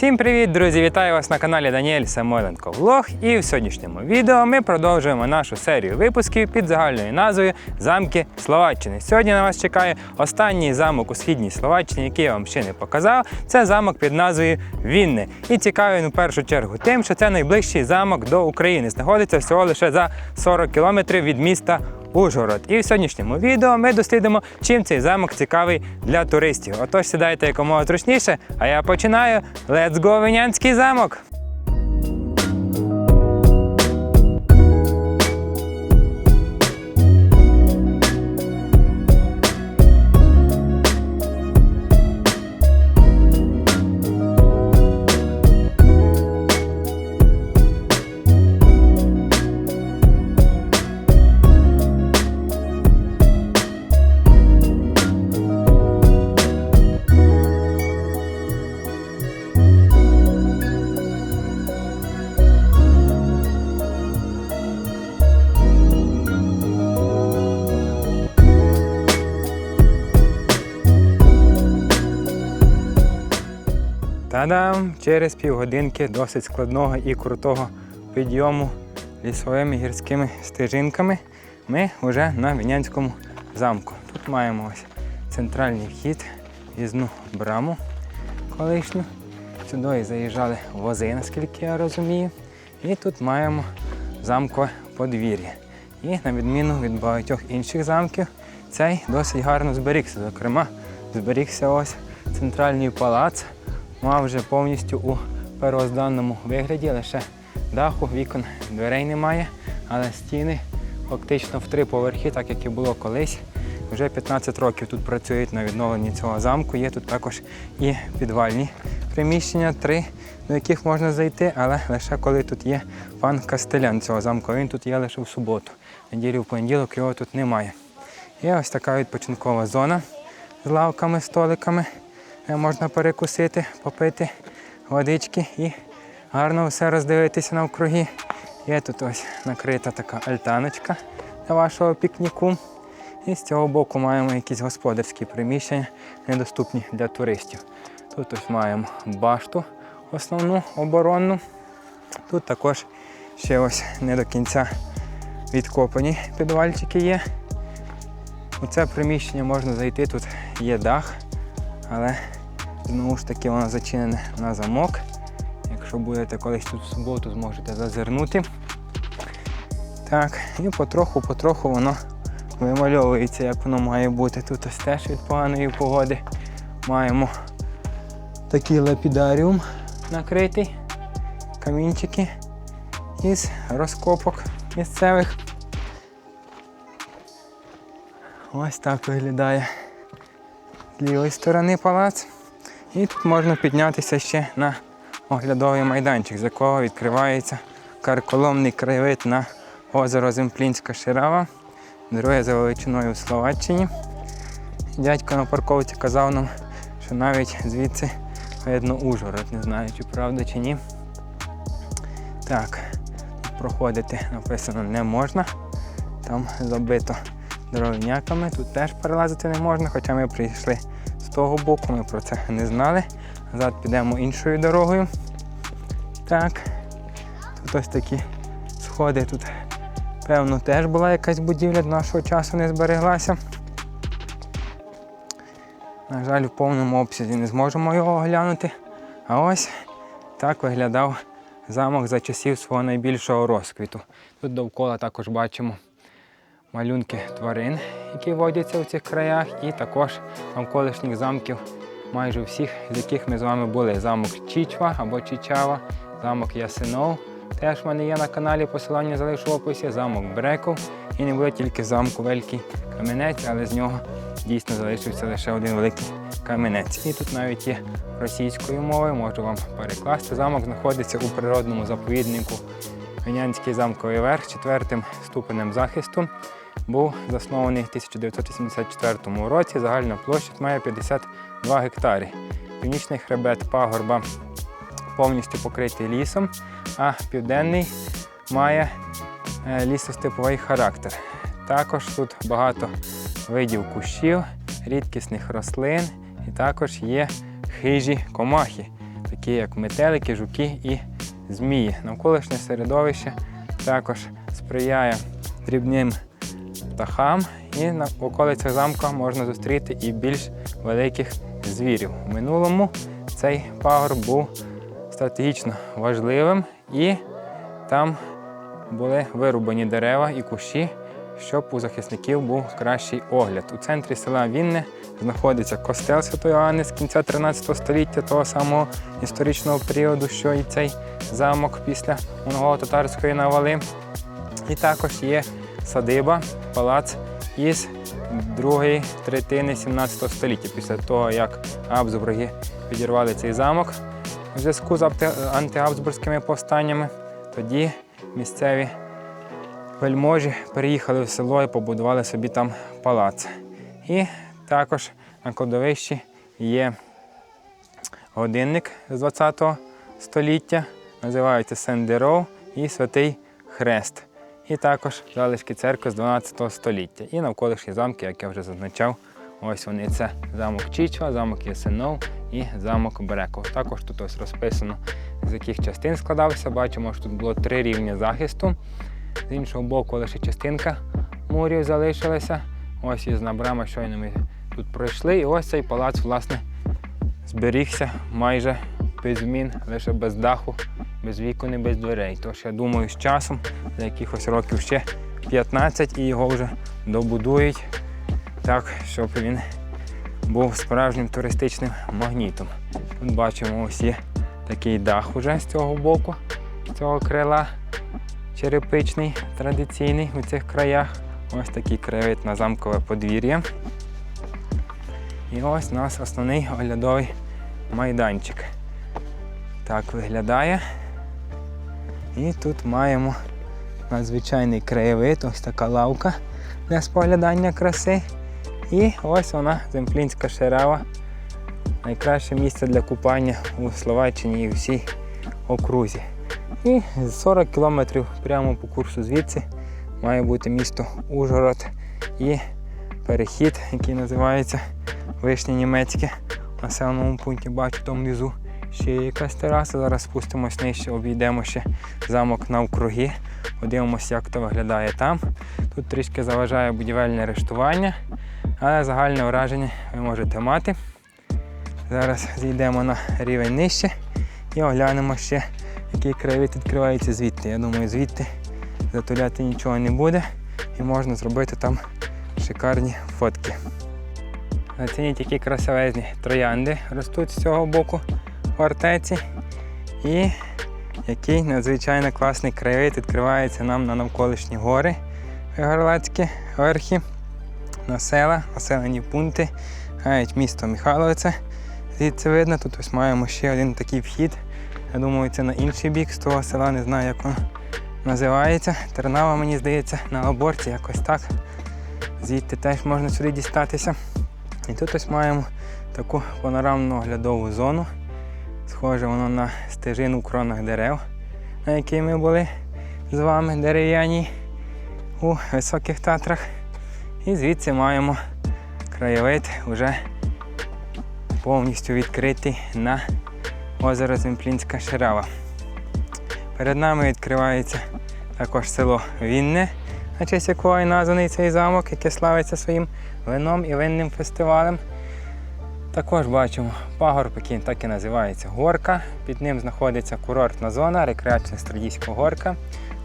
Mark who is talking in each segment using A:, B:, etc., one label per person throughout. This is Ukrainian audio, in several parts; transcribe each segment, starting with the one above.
A: Всім привіт, друзі! Вітаю вас на каналі Даніель Самойленко Влог. І в сьогоднішньому відео ми продовжуємо нашу серію випусків під загальною назвою Замки Словаччини. Сьогодні на вас чекає останній замок у східній Словаччині, який я вам ще не показав. Це замок під назвою Вінне. І цікавий він у першу чергу тим, що це найближчий замок до України. Знаходиться всього лише за 40 кілометрів від міста Ужгород. І в сьогоднішньому відео ми дослідимо, чим цей замок цікавий для туристів. Отож сідайте якомога зручніше, а я починаю. Let's go, Винянський замок! Та-дам! Через півгодинки досить складного і крутого підйому лісовими гірськими стежинками ми вже на Вінянському замку. Тут маємо ось центральний вхід, в'їзну браму колишню. Сюди заїжджали вози, наскільки я розумію. І тут маємо замкове подвір'я. І на відміну від багатьох інших замків, цей досить гарно зберігся. Зокрема, зберігся ось центральний палац мав вже повністю у первозданному вигляді, лише даху, вікон, дверей немає, але стіни фактично в три поверхи, так як і було колись. Вже 15 років тут працюють на відновленні цього замку. Є тут також і підвальні приміщення, три, до яких можна зайти, але лише коли тут є пан Кастелян цього замку. Він тут є лише в суботу. Неділю в понеділок його тут немає. Є ось така відпочинкова зона з лавками, столиками. Е, можна перекусити, попити водички і гарно все роздивитися навкруги. Є тут ось накрита така альтаночка для вашого пікніку. І з цього боку маємо якісь господарські приміщення, недоступні для туристів. Тут ось маємо башту основну оборонну. Тут також ще ось не до кінця відкопані підвальчики є. У це приміщення можна зайти, тут є дах, але знову ж таки воно зачинене на замок. Якщо будете колись тут в суботу, зможете зазирнути. Так, і потроху-потроху воно вимальовується, як воно має бути. Тут ось теж від поганої погоди маємо такий лапідаріум накритий, камінчики із розкопок місцевих. Ось так виглядає з лівої сторони палац. І тут можна піднятися ще на оглядовий майданчик, з якого відкривається карколомний краєвид на озеро Земплінська Ширава, друге за величиною в Словаччині. Дядько на парковці казав нам, що навіть звідси видно Ужгород, не знаю, чи правда чи ні. Так, проходити написано не можна. Там забито дровняками, тут теж перелазити не можна, хоча ми прийшли того боку, ми про це не знали. Назад підемо іншою дорогою. Так, тут ось такі сходи, тут, певно, теж була якась будівля до нашого часу не збереглася. На жаль, в повному обсязі не зможемо його оглянути. А ось так виглядав замок за часів свого найбільшого розквіту. Тут довкола також бачимо малюнки тварин, які водяться у цих краях, і також навколишніх замків, майже всіх, з яких ми з вами були. Замок Чічва або Чичава, замок Ясинов. Теж в мене є на каналі, посилання залишу в описі, замок Бреков. І не буде тільки замку Великий Каменець, але з нього дійсно залишився лише один великий каменець. І тут навіть є російською мовою, можу вам перекласти. Замок знаходиться у природному заповіднику Винянський замковий верх четвертим ступенем захисту. Був заснований в 1984 році. Загальна площа має 52 гектари. Північний хребет пагорба повністю покритий лісом, а південний має е, лісостеповий характер. Також тут багато видів кущів, рідкісних рослин і також є хижі комахи. такі як метелики, жуки і змії. Навколишнє середовище також сприяє дрібним птахам, і на околицях замка можна зустріти і більш великих звірів. В минулому цей пагорб був стратегічно важливим і там були вирубані дерева і кущі, щоб у захисників був кращий огляд. У центрі села Вінне знаходиться костел Святої Анни з кінця 13 століття, того самого історичного періоду, що і цей замок після монголо-татарської навали. І також є садиба, палац із другої третини 17 століття, після того, як Абзбурги підірвали цей замок у зв'язку з анти- антиабсбурзькими повстаннями. Тоді місцеві вельможі переїхали в село і побудували собі там палац. І також на кладовищі є годинник з 20 століття, називається Сендеров і Святий Хрест. І також залишки церкви з 12 століття. І навколишні замки, як я вже зазначав, ось вони це замок Чічва, замок Ясенов і замок Бреков. Також тут ось розписано, з яких частин складався. Бачимо, що тут було три рівні захисту. З іншого боку, лише частинка мурів залишилася. Ось із набрами щойно ми тут пройшли. І ось цей палац, власне, зберігся майже без змін, лише без даху, без вікон і без дверей. Тож я думаю, з часом, за якихось років ще 15 і його вже добудують так, щоб він був справжнім туристичним магнітом. Тут бачимо ось є такий дах уже з цього боку, з цього крила черепичний, традиційний у цих краях. Ось такий краєвид на замкове подвір'я. І ось у нас основний оглядовий майданчик. Так виглядає. І тут маємо надзвичайний краєвид, ось така лавка для споглядання краси. І ось вона, Земплінська шерава. Найкраще місце для купання у Словаччині і всій окрузі. І 40 кілометрів прямо по курсу звідси має бути місто Ужгород і перехід, який називається Вишнє Німецьке. Населеному пункті бачу там внизу ще є якась тераса. Зараз спустимось нижче, обійдемо ще замок навкруги. Подивимося, як то виглядає там. Тут трішки заважає будівельне рештування, але загальне враження ви можете мати. Зараз зійдемо на рівень нижче і оглянемо ще, який краєвид відкривається звідти. Я думаю, звідти затуляти нічого не буде і можна зробити там шикарні фотки. Оцініть, які красивезні троянди ростуть з цього боку фортеці. І який надзвичайно класний краєвид відкривається нам на навколишні гори Горлацькі верхи, на села, населені пункти, навіть місто Михайловце. Звідси видно, тут ось маємо ще один такий вхід. Я думаю, це на інший бік з того села, не знаю, як воно називається. Тернава, мені здається, на оборці якось так. Звідти теж можна сюди дістатися. І тут ось маємо таку панорамну оглядову зону. Схоже воно на стежину в кронах дерев, на якій ми були з вами дерев'яні у високих татрах. І звідси маємо краєвид вже повністю відкритий на озеро Земплінська Ширава. Перед нами відкривається також село Вінне, на честь якого названий цей замок, яке славиться своїм вином і винним фестивалем. Також бачимо пагорб, який так і називається Горка. Під ним знаходиться курортна зона, рекреаційна Страдійська горка,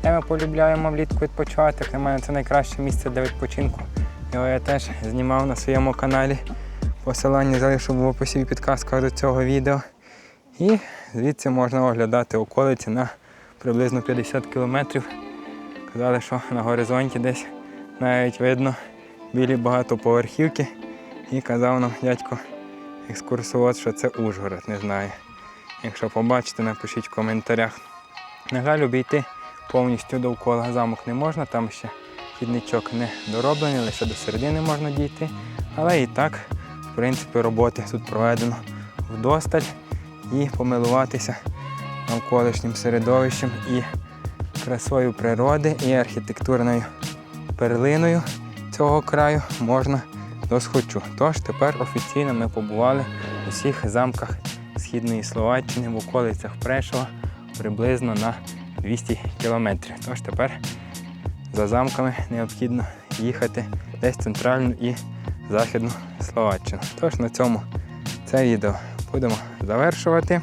A: де ми полюбляємо влітку відпочивати. Мене, це найкраще місце для відпочинку. Його я теж знімав на своєму каналі. Посилання залишу в описі і підказках до цього відео. І звідси можна оглядати околиці на приблизно 50 кілометрів. Казали, що на горизонті десь навіть видно білі багатоповерхівки. І казав нам дядько екскурсовод, що це Ужгород, не знаю. Якщо побачите, напишіть в коментарях. На жаль, обійти повністю довкола замок не можна, там ще хідничок не дороблений, лише до середини можна дійти. Але і так, в принципі, роботи тут проведено вдосталь і помилуватися навколишнім середовищем і красою природи, і архітектурною перлиною цього краю можна досхочу. Тож тепер офіційно ми побували у всіх замках східної Словаччини в околицях Прешова приблизно на 200 кілометрів. Тож тепер за замками необхідно їхати десь в центральну і західну Словаччину. Тож на цьому це відео будемо завершувати.